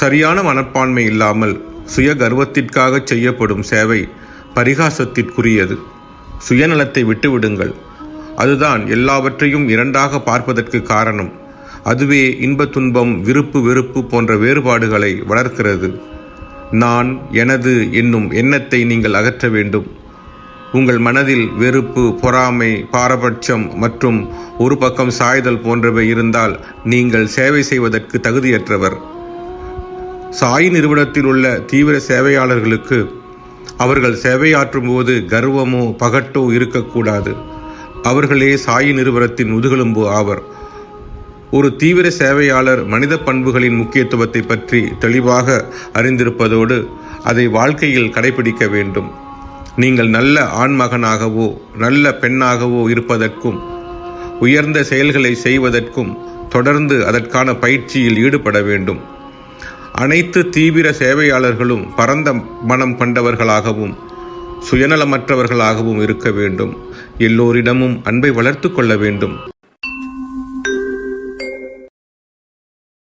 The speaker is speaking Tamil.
சரியான மனப்பான்மை இல்லாமல் சுய கர்வத்திற்காக செய்யப்படும் சேவை பரிகாசத்திற்குரியது. சுயநலத்தை விட்டுவிடுங்கள். அதுதான் எல்லாவற்றையும் இரண்டாக பார்ப்பதற்கு காரணம். அதுவே இன்ப துன்பம் விருப்பு வெறுப்பு போன்ற வேறுபாடுகளை வளர்க்கிறது. நான் எனது என்னும் எண்ணத்தை நீங்கள் அகற்ற வேண்டும். உங்கள் மனதில் வெறுப்பு பொறாமை பாரபட்சம் மற்றும் ஒரு பக்கம் சாய்தல் போன்றவை இருந்தால் நீங்கள் சேவை செய்வதற்கு தகுதியற்றவர். சாய் நிறுவனத்தில் உள்ள தீவிர சேவையாளர்களுக்கு அவர்கள் சேவையாற்றும் போது கர்வமோ பகட்டோ இருக்கக்கூடாது. அவர்களே சாய் நிறுவனத்தின் முதுகெலும்பு ஆவர். ஒரு தீவிர சேவையாளர் மனித பண்புகளின் முக்கியத்துவத்தை பற்றி தெளிவாக அறிந்திருப்பதோடு அதை வாழ்க்கையில் கடைபிடிக்க வேண்டும். நீங்கள் நல்ல ஆண்மகனாகவோ நல்ல பெண்ணாகவோ இருப்பதற்கும் உயர்ந்த செயல்களை செய்வதற்கும் தொடர்ந்து அதற்கான பயிற்சியில் ஈடுபட வேண்டும். அனைத்து தீவிர சேவையாளர்களும் பரந்த மனம் கொண்டவர்களாகவும் சுயநலமற்றவர்களாகவும் இருக்க வேண்டும். எல்லோரிடமும் அன்பை வளர்த்து கொள்ள வேண்டும்.